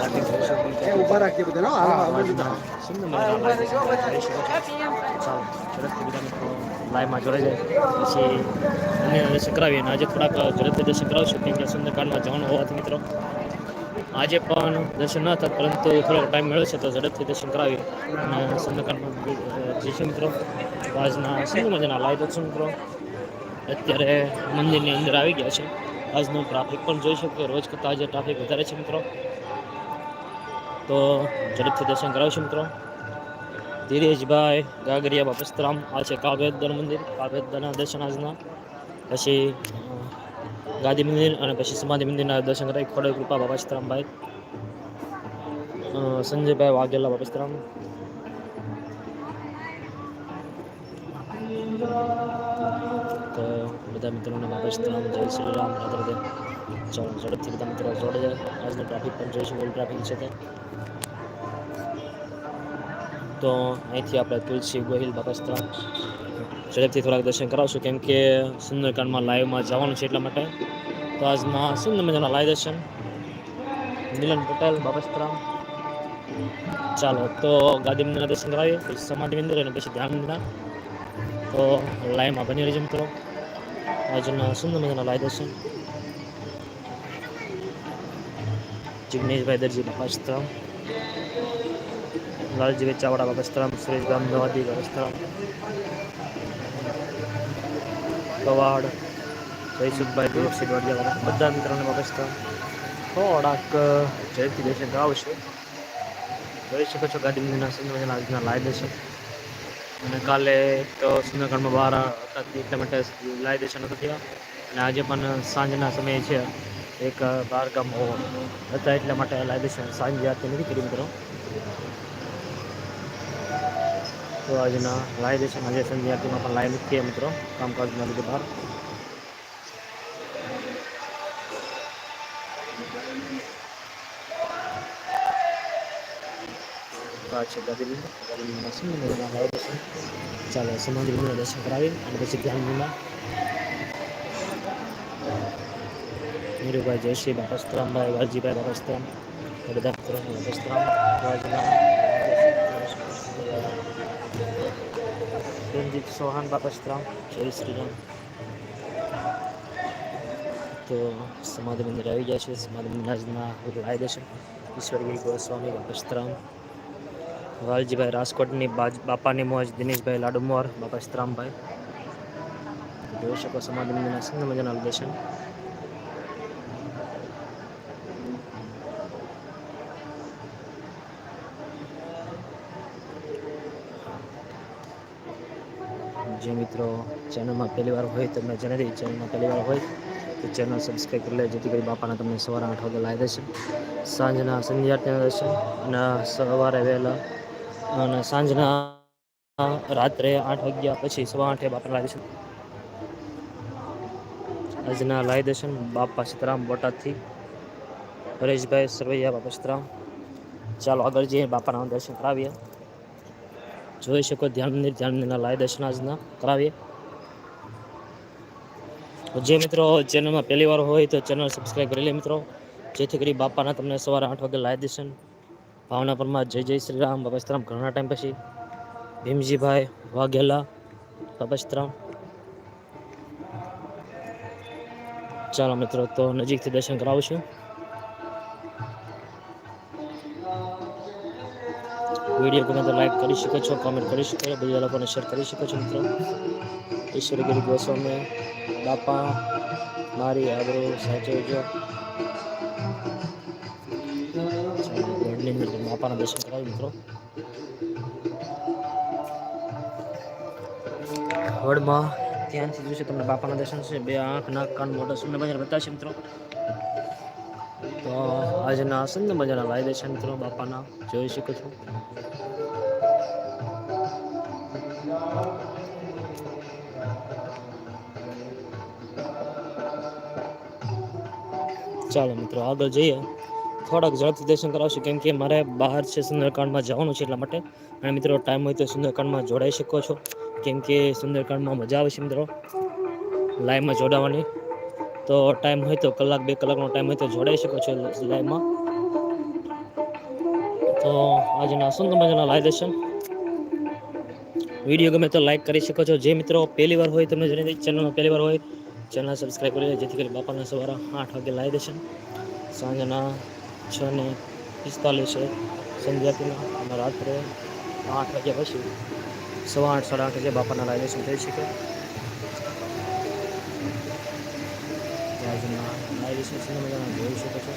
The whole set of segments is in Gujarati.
ઊભા જોડાઈ જાય પછી અન્ય દર્શન આજે થોડાક ઝડપથી દર્શન કરાવશું કેમ કે સુંદરકાંડમાં જવાનું હોવાથી મિત્રો, આજે પણ દર્શન ન થત પરંતુ થોડોક ટાઈમ મળ્યો છે તો ઝડપથી દર્શન કરાવીએ અને સુંદરકાંડમાં જઈશું મિત્રો આજના સુંદર મજાના લાઈવ દર્શન મિત્રો અત્યારે મંદિરની અંદર આવી ગયા છે. આજનો ટ્રાફિક પણ જોઈ શકીએ રોજ કરતાં આજે ટ્રાફિક વધારે છે. મિત્રો તો ઝડપથી દર્શન કરાવશું મિત્રો. ધીરેજભાઈ ગાગરિયા બાપસ્તરામ, આ છે કાવ્યદર મંદિર કાવ્યદરના દર્શન આજના. પછી ગાદી મંદિર અને પછી સમાધિ મંદિરના દર્શન કરાવી ખોડે કૃપા બાપસ્તરામભાઈ સંજયભાઈ વાઘેલા બાપસ્તરામ. બધા મિત્રોને બાપસ્તરામ જય શ્રી રામ ચાલો, ઝડપથી બધા મિત્રો જોડે આજનો ટ્રાફિક પણ જોઈશું ઓલ ટ્રાફિક છે તે તો અહીંથી આપણે તુલસી, ગોહિલ, બાપસ્તા ઝડપથી થોડાક દર્શન કરાવશું, કેમ કે સુંદરકાંડમાં લાઈવમાં જવાનું છે એટલા માટે. તો આજના સુંદર મજાના લાઈવ દર્શન. મિલન પટેલ બાપસ્તરામ ચાલો, તો ગાદી મંદિરના દર્શન કરાવીએ. પછી સમાધિ મંદિર અને પછી ધ્યાન મંદિર તો લાઈવમાં બની રહેજો મિત્રો. આજના સુંદર મજાના લાઈવ દર્શન જિગ્નેશભાઈ દરજી બાપસ્તરામ લાલજીભાઈ ચાવડા સુરેશ ગામ અમદાવાદી બાપસ્તરામ કવાડ જયસુખભાઈ દેવસિંહ વાડિયા બધા મિત્રોને બાપસ્તરામ થોડાક ઝડપથી દર્શન કરાવશું જોઈ શકો છો ગાડી મંદિરના મજાના આજના લાઈવ દર્શન અને કાલે તો સુંદરગઢમાં બહાર હતા એટલા માટે લાઈ દર્શન નથી થયા. અને આજે પણ સાંજના સમયે છે એક બાર ગામ હતા એટલા માટે લાઈવ દર્શન. સાંજે આરતી નથી કરી મિત્રો. તો આજના લાઈ દર્શન, આજે સંજય આરતીમાં પણ લાઈવ નથી મિત્રો. કામકાજના લીધે બહાર. છે. ચાલો, સમાધિ મંદિરના દર્શન કરાવી અને પછી ધ્યાન મંદિરના મીરુભાઈ જયશ્રી બાપસ્તરામભાઈ વાલજીભાઈ બાપસ્તરામ બધા મિત્રોને બાપસ્તરામ રણજીત ચૌહાણ બાપસ્તરામ, જય શ્રી રામ. તો સમાધિ મંદિર આવી ગયા છે. સમાધિ મંદિરના લાય ઈશ્વર ઈશ્વરગીરી ગોસ્વામી બાપસ્તરામ વાલજીભાઈ રાજકોટની બાપાની મોજ, દિનેશભાઈ લાડુમોર શ્રામભાઈ જોઈ શકો સમાધિ મંદિરના સિંધ મજાના દર્શન. જે મિત્રો ચેનલમાં પહેલી વાર હોય તમને જણાવી ચેનલમાં પહેલી વાર હોય તો ચેનલ સબસ્ક્રાઈબ કરી લે જેથી કરી બાપાના તમને સવારે આઠ વાગે લાવી દેશે. સાંજના સંધ્યાર્થીના દર્શન અને સવારે વહેલા અને સાંજના રાત્રે આઠ વાગ્યા પછી સવા આઠે બાપાના લાવી દર્શન આજના લાઈ દર્શન બાપા સીતરામ બોટાદથી. હરેશભાઈ સરવૈયા બાપા સીતરામ. ચાલો આગળ જઈએ બાપાના દર્શન કરાવીએ. જોઈ શકો ધ્યાન મંદિર, ધ્યાન મંદિરના લાય દર્શન આજના કરાવીએ. જે મિત્રો ચેનલમાં પહેલી વાર હોય તો ચેનલ સબસ્ક્રાઈબ કરી લે મિત્રો. જેથી કરી બાપાના તમને સવારે આઠ વાગે લાય દર્શન ભાવના પરમાં જય જય શ્રી રામ, બાપા સીતારામ ઘણા ટાઈમ પછી ભીમજીભાઈ વાઘેલા, બાપા ચાલો મિત્રો, તો નજીકથી દર્શન કરાવું છું. વીડિયો ગમે તો લાઈક કરી શકો છો કોમેન્ટ કરી શકો છો બીજા લોકોને શેર કરી શકો છો મિત્રો. ઈશ્વરગીરી ગોસ્વામી, બાપા, મારી આબરૂ સાચવજો. બાપાના દર્શન કરાવી, મિત્રો. હળમાં ધ્યાનથી જોશે તમને બાપાના દર્શન છે. બે આંખ, નાક, કાન મોટા સુંદર મજાના બતાવશે મિત્રો. તો આજના સુંદર મજાના લાઈ દર્શન મિત્રો, બાપાના. જોઈ શકો છો. ચાલો, મિત્રો, આગળ જઈએ. થોડાક ઝડપથી દર્શન કરાવશું, કેમ કે મારે બહાર છે સુંદરકાંડમાં જવાનું છે એટલા માટે. અને મિત્રો, ટાઈમ હોય તો સુંદરકાંડમાં જોડાઈ શકો છો. કેમ કે સુંદરકાંડમાં મજા આવે છે મિત્રો. લાઈવમાં જોડાવાની. તો ટાઈમ હોય તો કલાક, બે કલાકનો ટાઈમ હોય તો જોડાઈ શકો છો લાઈવમાં. તો આજના સુંદર મજાના લાઈવ દર્શન. વીડિયો ગમે તો લાઈક કરી શકો છો. જે મિત્રો પહેલી વાર હોય તમને દઈએ, ચેનલમાં પહેલી વાર હોય ચેનલ સબસ્ક્રાઈબ કરી દે જેથી કરી બાપાના સવારે આઠ વાગે લાઈ દર્શન. સાંજના છ ને પિસ્તાલીસે સંધ્યાતીના અને રાત્રે આઠ વાગ્યા પછી સવા આઠ સાડા આઠ વાગે બાપાના લાઈ દર્શન થઈ શકે આજના લાઈ દર્શન સુંદર મજાના જોઈ શકો છો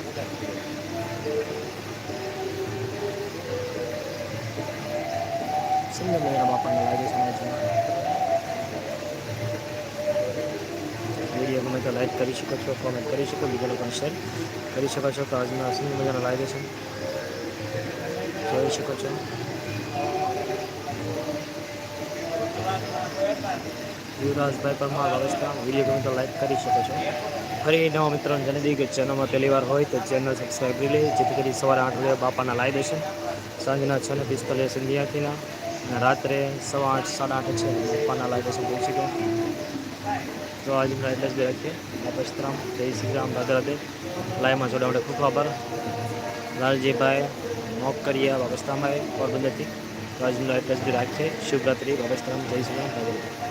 સુંદર મજાના બાપાના લાઈ વીડિયો ગમે તો લાઈક કરી શકો છો કોમેન્ટ કરી શકો, બીજા લોકોને શેર કરી શકો છો. તો આજના સુંદર મજાના લાઈ દર્શન જોઈ શકો છો. યુવરાજભાઈ પરમાર અવસ્થા વીડિયો ગમે તો લાઈક કરી શકો છો. ફરી નવા મિત્રોને જણાવી દઈએ કે ચેનલમાં પહેલી વાર હોય તો ચેનલ સબસ્ક્રાઈબ કરી લે, જેથી કરી સવારે આઠ વાગે બાપાના લાઈ દેશે સાંજના છ ને પિસ્તાલીસ અને રાત્રે સવા આઠ, સાડા આઠ છે બાપાના લાઈ દર્શન થઈ શકે. તો આજના એટલે જ રાખીએ શ્રામ જય શ્રી રામ રાધે લાઈવમાં જોડે માટે ખૂબ આભાર. લાલજીભાઈ મોકરિયા બાબસ્તામાં પોરબંદરથી. તો આજનો એટલે જ રાખીએ શુભરાત્રી બાબસ્તામ જય શ્રી રામ